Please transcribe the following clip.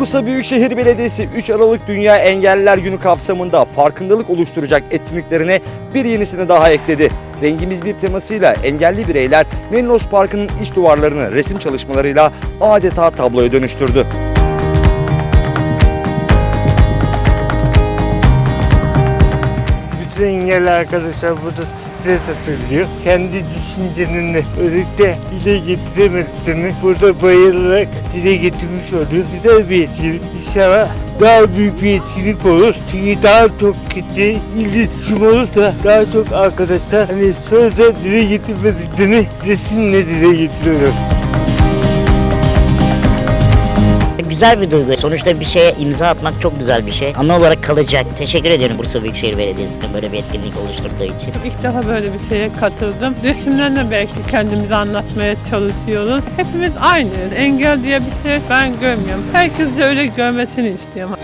Bursa Büyükşehir Belediyesi 3 Aralık Dünya Engelliler Günü kapsamında farkındalık oluşturacak etkinliklerine bir yenisini daha ekledi. Rengimiz bir temasıyla engelli bireyler Menlos Parkı'nın iç duvarlarını resim çalışmalarıyla adeta tabloya dönüştürdü. Engelli arkadaşlar burada stres atılıyor. Kendi düşüncelerini özellikle dile getiremediklerini burada bayılarak dile getirmiş oluyor. Güzel bir etkinlik. İnşallah daha büyük bir etkinlik olur. Çünkü daha çok kitle iletişim olursa daha çok arkadaşlar hani sözle dile getirmediklerini resimle dile getiriyor. Güzel bir duygu. Sonuçta bir şeye imza atmak çok güzel bir şey. Anı olarak kalacak. Teşekkür ediyorum Bursa Büyükşehir Belediyesi'ne böyle bir etkinlik oluşturduğu için. İlk defa böyle bir şeye katıldım. Resimlerle belki kendimizi anlatmaya çalışıyoruz. Hepimiz aynıyız. Engel diye bir şey ben görmüyorum. Herkes de öyle görmesini istiyorum.